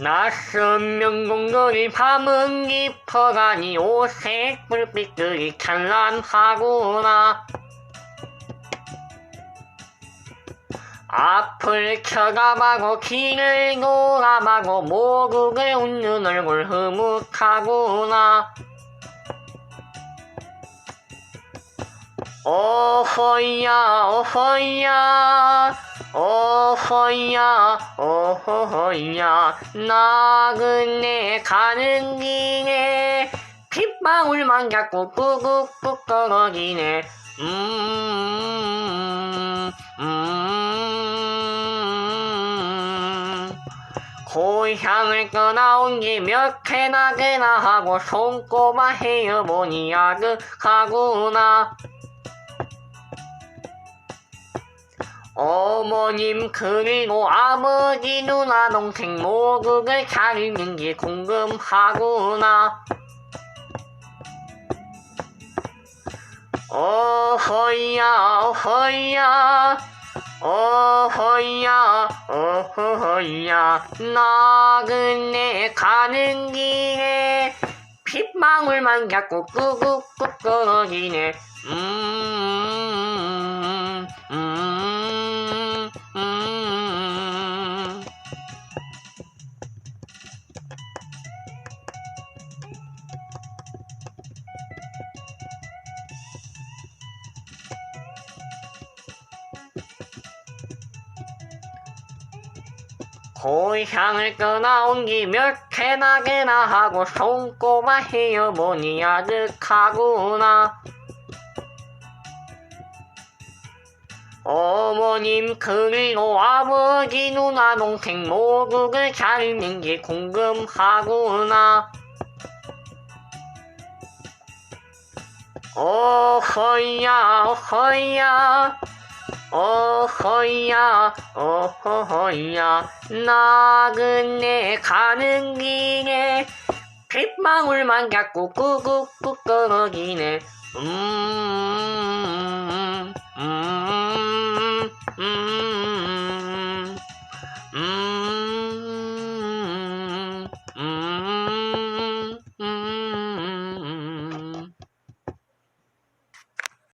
낯선 명동들이 밤은 깊어가니 오색 불빛들이 찬란하구나. 앞을 쳐다봐고 길을 돌아봐고 모국을 웃는 얼굴 흐뭇하구나 어허야 어허야. 어허야 어허야. 나그네 가는 길에 핏방울만 자꾸 꾹꾹꾹 떨어지네. 음, 음, 고향을 떠나온 지몇 해나 되나 하고 손꼽아 헤어보니 아득하구나 어머님 그리고 아버지 누나 동생 모국을 잘 있는지 궁금하구나. 어허야 어허야 어허야 어허야. 나그네 가는 길에 핏방울만 자꾸 끄꾹꾹 떨어지네. 음, 고향을 떠나온 지몇 해나 되나 하고 손꼽아 헤어보니 아득하구나. 어머님 그리고 아버지 누나 동생 모국을 잘 있는지 궁금하구나. 어허야 어허야 어허야 어허야 나그네 가는 길에 떨어지네 음, 음, 음, 음.